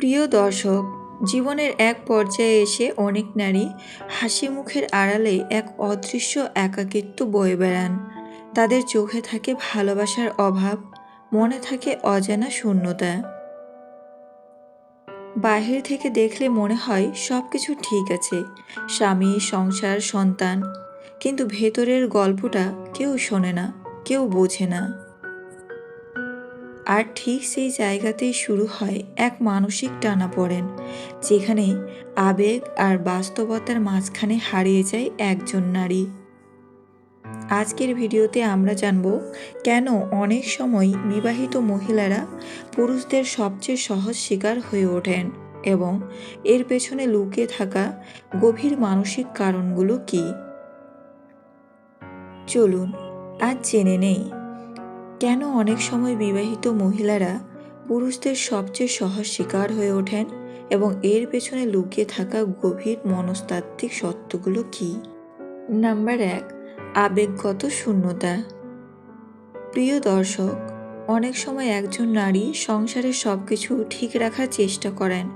প্রিয় দর্শক, জীবনের এক পর্যায়ে এসে অনেক নারী হাসি মুখের আড়ালে এক অদৃশ্য একাকিত্ব বয়ে বেড়ান। তাদের চোখে থাকে ভালোবাসার অভাব, মনে থাকে অজানা শূন্যতা। বাহির থেকে দেখলে মনে হয় সব কিছু ঠিক আছে, স্বামী, সংসার, সন্তান। কিন্তু ভেতরের গল্পটা কেউ শোনে না, কেউ বোঝে না। আর ঠিক সেই জায়গাতেই শুরু হয় এক মানসিক টানাপোড়েন, যেখানে আবেগ আর বাস্তবতার মাঝখানে হারিয়ে যায় একজন নারী। আজকের ভিডিওতে আমরা জানব কেন অনেক সময় বিবাহিত মহিলারা পুরুষদের সবচেয়ে সহজ শিকার হয়ে ওঠেন এবং এর পেছনে লুকিয়ে থাকা গভীর মানসিক কারণগুলো কি? চলুন, আজ জেনে নেই। কেন অনেক সময় বিবাহিত মহিলারা পুরুষদের সবচেয়ে সহজ শিকার হয়ে ওঠেন এবং এর পেছনে লুকিয়ে থাকা গভীর মনস্তাত্ত্বিক সত্যগুলো কি? নাম্বার এক, আবেগগত শূন্যতা। প্রিয় দর্শক, অনেক সময় একজন নারী সংসারের সব কিছু ঠিক রাখার চেষ্টা করেন।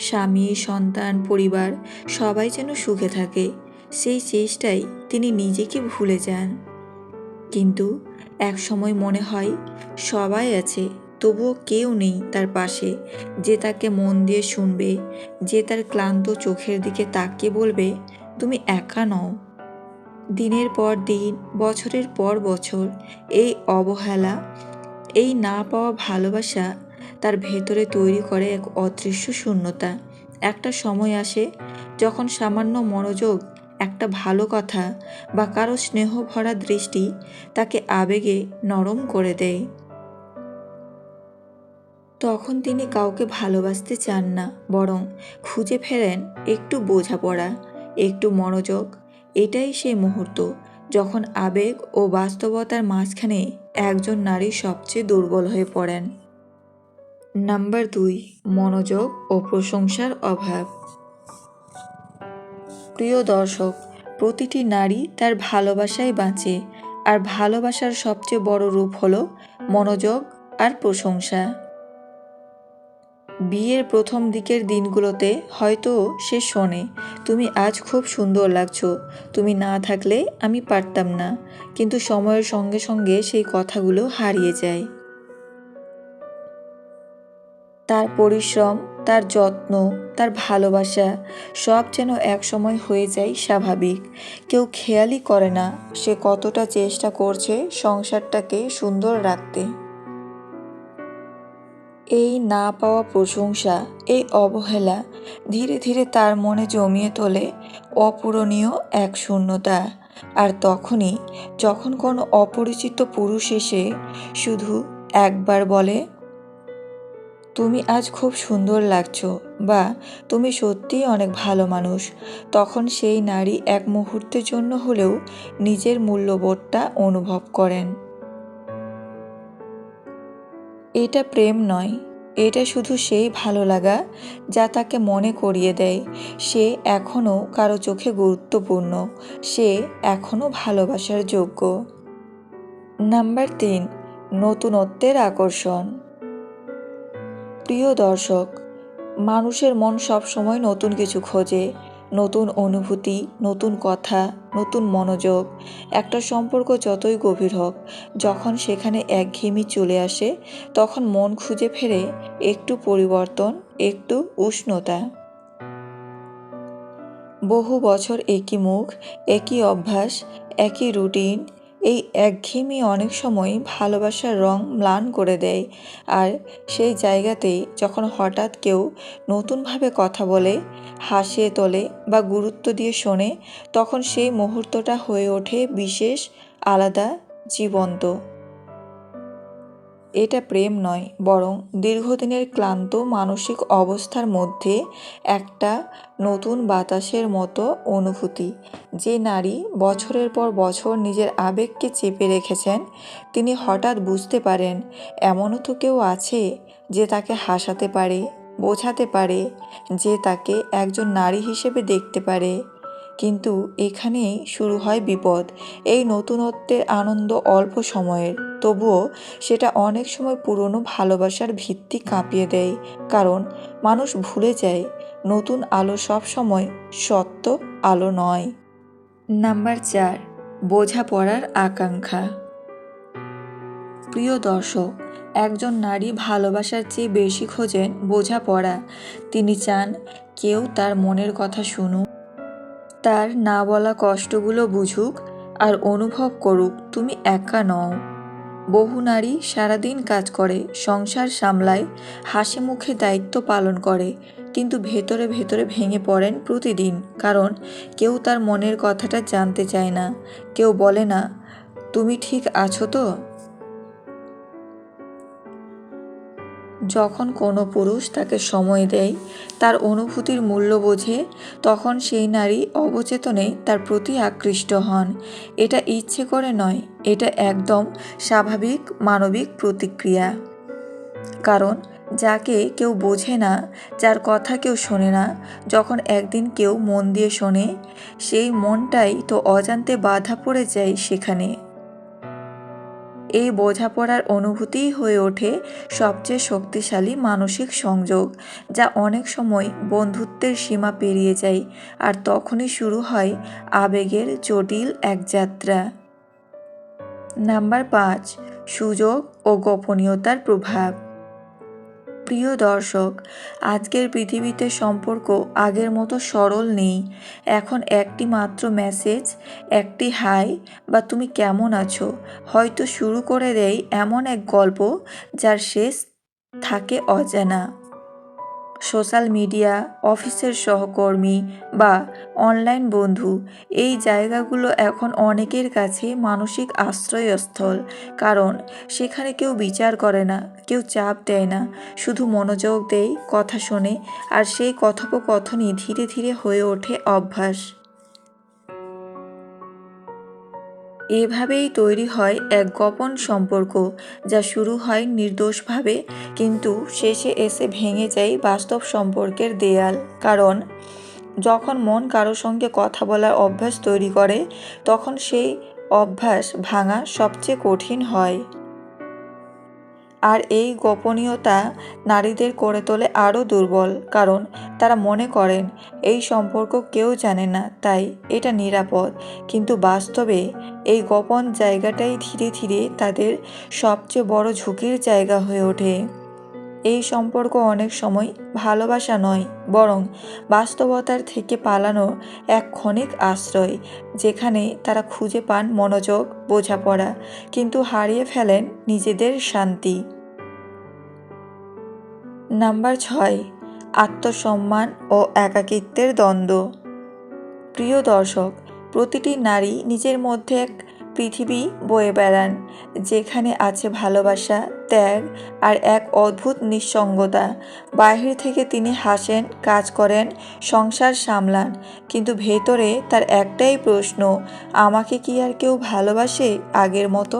স্বামী, সন্তান, পরিবার, সবাই যেন সুখে থাকে, সেই চেষ্টায় তিনি নিজেকে ভুলে যান। কিন্তু এক সময় মনে হয়, সবাই আছে, তবুও কেউ নেই তার পাশে, যে তাকে মন দিয়ে শুনবে, যে তার ক্লান্ত চোখের দিকে তাকিয়ে বলবে, তুমি একা নও। দিনের পর দিন, বছরের পর বছর, এই অবহেলা, এই না পাওয়া ভালোবাসা তার ভেতরে তৈরি করে এক অদৃশ্য শূন্যতা। একটা সময় আসে, যখন সামান্য মনোযোগ একটা ভালো কথা বা কারও স্নেহ ভরা দৃষ্টি তাকে আবেগে নরম করে দেয়। তখন তিনি কাউকে ভালোবাসতে চান না, বরং খুঁজে ফেরেন একটু বোঝাপড়া, একটু মনোযোগ। এটাই সেই মুহূর্ত যখন আবেগ ও বাস্তবতার মাঝখানে একজন নারী সবচেয়ে দুর্বল হয়ে পড়েন। নাম্বার দুই, মনোযোগ ও প্রশংসার অভাব। প্রিয় দর্শক, প্রতিটি নারী তার ভালোবাসায় বাঁচে আর ভালোবাসার সবচেয়ে বড় রূপ হল মনোযোগ আর প্রশংসা। বিয়ের প্রথম দিকের দিনগুলোতে হয়তো সে শোনে, তুমি আজ খুব সুন্দর লাগছো, তুমি না থাকলে আমি পারতাম না। কিন্তু সময়ের সঙ্গে সঙ্গে সেই কথাগুলো হারিয়ে যায়। তার পরিশ্রম তার যত্ন, তার ভালোবাসা সব যেন একসময় হয়ে যায় স্বাভাবিক। কেউ খেয়ালই করে না সে কতটা চেষ্টা করছে সংসারটাকে সুন্দর রাখতে। এই না পাওয়া প্রশংসা, এই অবহেলা ধীরে ধীরে তার মনে জমিয়ে তোলে অপূরণীয় এক শূন্যতা। আর তখনই যখন কোনো অপরিচিত পুরুষ এসে শুধু একবার বলে তুমি আজ খুব সুন্দর লাগছো, বা তুমি সত্যিই অনেক ভালো মানুষ। তখন সেই নারী এক মুহূর্তের জন্য হলেও নিজের মূল্যবোধটা অনুভব করেন। এটা প্রেম নয়, এটা শুধু সেই ভালো লাগা যা তাকে মনে করিয়ে দেয়। সে এখনও কারও চোখে গুরুত্বপূর্ণ, সে এখনও ভালোবাসার যোগ্য। নাম্বার তিন, নতুনত্বের আকর্ষণ। প্রিয় দর্শক, মানুষের মন সবসময় নতুন কিছু খোঁজে, নতুন অনুভূতি, নতুন কথা, নতুন মনোযোগ, একটা সম্পর্ক যতই গভীর হোক, যখন সেখানে একঘেয়েমি চলে আসে, তখন মন খুঁজে ফেরে একটু পরিবর্তন, একটু উষ্ণতা। বহু বছর একই মুখ, একই অভ্যাস, একই রুটিন এই একঘেয়েমি অনেক সময় ভালোবাসার রং ম্লান করে দেয়। আর সেই জায়গাতেই যখন হঠাৎ কেউ নতুনভাবে কথা বলে, হাসিয়ে তোলে বা গুরুত্ব দিয়ে শোনে, তখন সেই মুহূর্তটা হয়ে ওঠে বিশেষ, আলাদা, জীবন্ত। এটা প্রেম নয়, বরং দীর্ঘদিনের ক্লান্ত মানসিক অবস্থার মধ্যে একটা নতুন বাতাসের মতো অনুভূতি। যে নারী বছরের পর বছর নিজের আবেগকে চেপে রেখেছেন, তিনি হঠাৎ বুঝতে পারেন, এমনও তো কেউ আছে যে তাকে হাসাতে পারে, বোঝাতে পারে, যে তাকে একজন নারী হিসেবে দেখতে পারে। কিন্তু এখানেই শুরু হয় বিপদ, এই নতুনত্বের আনন্দ অল্প সময়ের। তবুও সেটা অনেক সময় পুরনো ভালোবাসার ভিত্তি কাঁপিয়ে দেয়, কারণ মানুষ ভুলে যায় নতুন আলো সব সময় সত্য আলো নয়। নাম্বার চার, বোঝাপড়ার আকাঙ্ক্ষা। প্রিয় দর্শক, একজন নারী ভালোবাসার চেয়ে বেশি খোঁজেন বোঝাপড়া। তিনি চান কেউ তার মনের কথা শুনুক। তার না বলা কষ্টগুলো বুঝুক আর অনুভব করুক তুমি একা নও। বহু নারী সারাদিন কাজ করে, সংসার সামলায়, হাসি মুখে দায়িত্ব পালন করে, কিন্তু ভেতরে ভেতরে ভেঙে পড়েন প্রতিদিন, কারণ কেউ তার মনের কথাটা জানতে চায় না। কেউ বলে না, তুমি ঠিক আছো তো? যখন কোনো পুরুষ তাকে সময় দেয়, তার অনুভূতির মূল্য বোঝে, তখন সেই নারী অবচেতনে তার প্রতি আকৃষ্ট হন। এটা ইচ্ছে করে নয়, এটা একদম স্বাভাবিক মানবিক প্রতিক্রিয়া। কারণ যাকে কেউ বোঝে না, যার কথা কেউ শোনে না, যখন একদিন কেউ মন দিয়ে শোনে, সেই মনটাই তো অজান্তে বাধা পড়ে যায় সেখানে। এই বোঝাপড়ার অনুভূতিই হয়ে ওঠে সবচেয়ে শক্তিশালী মানসিক সংযোগ, যা অনেক সময় বন্ধুত্বের সীমা পেরিয়ে যায় আর তখনই শুরু হয় আবেগের জটিল এক যাত্রা। নাম্বার পাঁচ, সুযোগ ও গোপনীয়তার প্রভাব। প্রিয় দর্শক, আজকের পৃথিবীতে সম্পর্ক আগের মতো সরল নেই। এখন একটি মাত্র মেসেজ একটি হাই বা তুমি কেমন আছো? হয়তো শুরু করে দেয় এমন এক গল্প যার শেষ থাকে অজানা। সোশ্যাল মিডিয়া, অফিসের সহকর্মী বা অনলাইন বন্ধু, এই জায়গাগুলো এখন অনেকের কাছে মানসিক আশ্রয়স্থল। কারণ সেখানে কেউ বিচার করে না, কেউ চাপ দেয় না, শুধু মনোযোগ দেয় কথা শোনে, আর সেই কথোপকথনই ধীরে ধীরে হয়ে ওঠে অভ্যাস। এভাবেই তৈরি হয় এক গোপন সম্পর্ক যা শুরু হয় নির্দোষভাবে, কিন্তু শেষে এসে ভেঙে যায় বাস্তব সম্পর্কের দেয়াল। কারণ, যখন মন কারও সঙ্গে কথা বলার অভ্যাস তৈরি করে, তখন সেই অভ্যাস ভাঙা সবচেয়ে কঠিন হয়। আর এই গোপনীয়তা নারীদের করে তোলে আরও দুর্বল, কারণ তারা মনে করেন, এই সম্পর্ক কেউ জানে না, তাই এটা নিরাপদ। কিন্তু বাস্তবে এই গোপন জায়গাটাই ধীরে ধীরে তাদের সবচেয়ে বড় ঝুঁকির জায়গা হয়ে ওঠে। এই সম্পর্ক অনেক সময় ভালোবাসা নয়, বরং বাস্তবতার থেকে পালানো এক ক্ষণিক আশ্রয়, যেখানে তারা খুঁজে পান মনোযোগ, বোঝাপড়া, কিন্তু হারিয়ে ফেলেন নিজেদের শান্তি। নাম্বার ছয়, আত্মসম্মান ও একাকিত্বের দ্বন্দ্ব। প্রিয় দর্শক, প্রতিটি নারী নিজের মধ্যে এক পৃথিবী বয়ে বেড়ান, যেখানে আছে ভালোবাসা, ত্যাগ আর এক অদ্ভুত নিঃসঙ্গতা। বাহির থেকে তিনি হাসেন, কাজ করেন, সংসার সামলান, কিন্তু ভেতরে তার একটাই প্রশ্ন, আমাকে কি আর কেউ ভালোবাসে আগের মতো?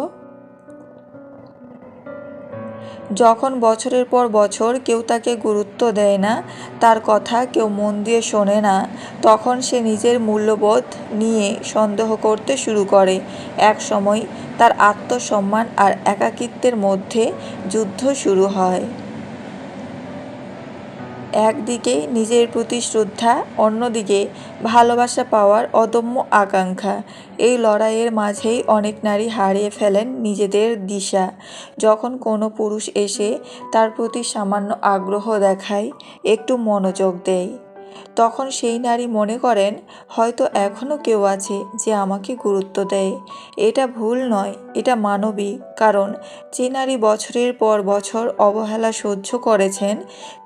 যখন বছরের পর বছর কেউ তাকে গুরুত্ব দেয় না, তার কথা কেউ মন দিয়ে শোনে না, তখন সে নিজের মূল্যবোধ নিয়ে সন্দেহ করতে শুরু করে। এক সময় তার আত্মসম্মান আর একাকিত্বের মধ্যে যুদ্ধ শুরু হয়। একদিকে নিজের প্রতি শ্রদ্ধা, অন্যদিকে ভালোবাসা পাওয়ার অদম্য আকাঙ্ক্ষা। এই লড়াইয়ের মাঝেই অনেক নারী হারিয়ে ফেলেন নিজেদের দিশা। যখন কোনো পুরুষ এসে তার প্রতি সামান্য আগ্রহ দেখায়, একটু মনোযোগ দেয়। তখন সেই নারী মনে করেন, হয়তো এখনও কেউ আছে যে আমাকে গুরুত্ব দেয়। এটা ভুল নয়, এটা মানবিক। কারণ যে নারী বছরের পর বছর অবহেলা সহ্য করেছেন,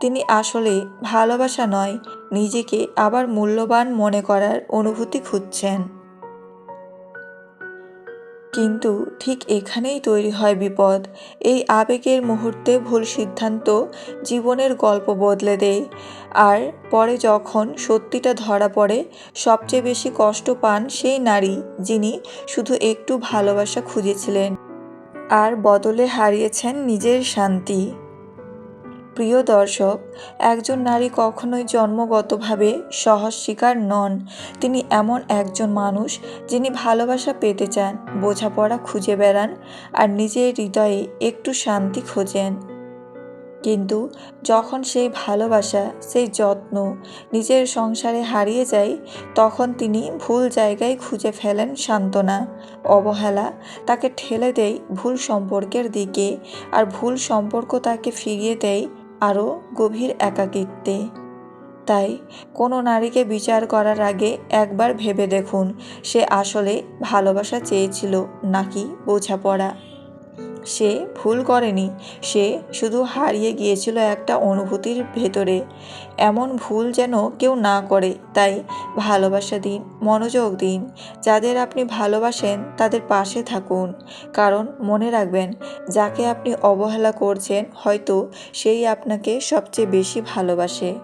তিনি আসলে ভালোবাসা নয়, নিজেকে আবার মূল্যবান মনে করার অনুভূতি খুঁজছেন। কিন্তু ঠিক এখানেই তৈরি হয় বিপদ। এই আবেগের মুহূর্তে ভুল সিদ্ধান্ত জীবনের গল্প বদলে দেয়। আর পরে যখন সত্যিটা ধরা পড়ে, সবচেয়ে বেশি কষ্ট পান সেই নারী যিনি শুধু একটু ভালোবাসা খুঁজেছিলেন। আর বদলে হারিয়েছেন নিজের শান্তি। প্রিয় দর্শক, একজন নারী কখনোই জন্মগতভাবে সহজ শিকার নন। তিনি এমন একজন মানুষ যিনি ভালোবাসা পেতে চান, বোঝাপড়া খুঁজে বেড়ান আর নিজের হৃদয়ে একটু শান্তি খোঁজেন। কিন্তু যখন সেই ভালোবাসা, সেই যত্ন নিজের সংসারে হারিয়ে যায়, তখন তিনি ভুল জায়গায় খুঁজে ফেলেন সান্ত্বনা, অবহেলা তাকে ঠেলে দেয় ভুল সম্পর্কের দিকে আর ভুল সম্পর্ক তাকে ফিরিয়ে দেয় আরও গভীর একাকিত্বে। তাই কোনো নারীকে বিচার করার আগে একবার ভেবে দেখুন, সে আসলে ভালোবাসা চেয়েছিল নাকি বোঝাপড়া। সে ভুল করেনি। সে শুধু হারিয়ে গিয়েছিল একটা অনুভূতির ভেতরে। এমন ভুল যেন কেউ না করে। তাই ভালোবাসা দিন, মনোযোগ দিন। যাদের আপনি ভালোবাসেন, তাদের পাশে থাকুন। কারণ মনে রাখবেন, যাকে আপনি অবহেলা করছেন, হয়তো সেই আপনাকে সবচেয়ে বেশি ভালোবাসে।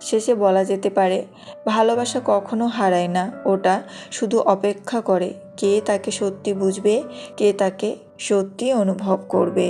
শেষে বলা যেতে পারে, ভালোবাসা কখনো হারায় না। ওটা শুধু অপেক্ষা করে, কে তাকে সত্যি বুঝবে, কে তাকে সত্যি অনুভব করবে।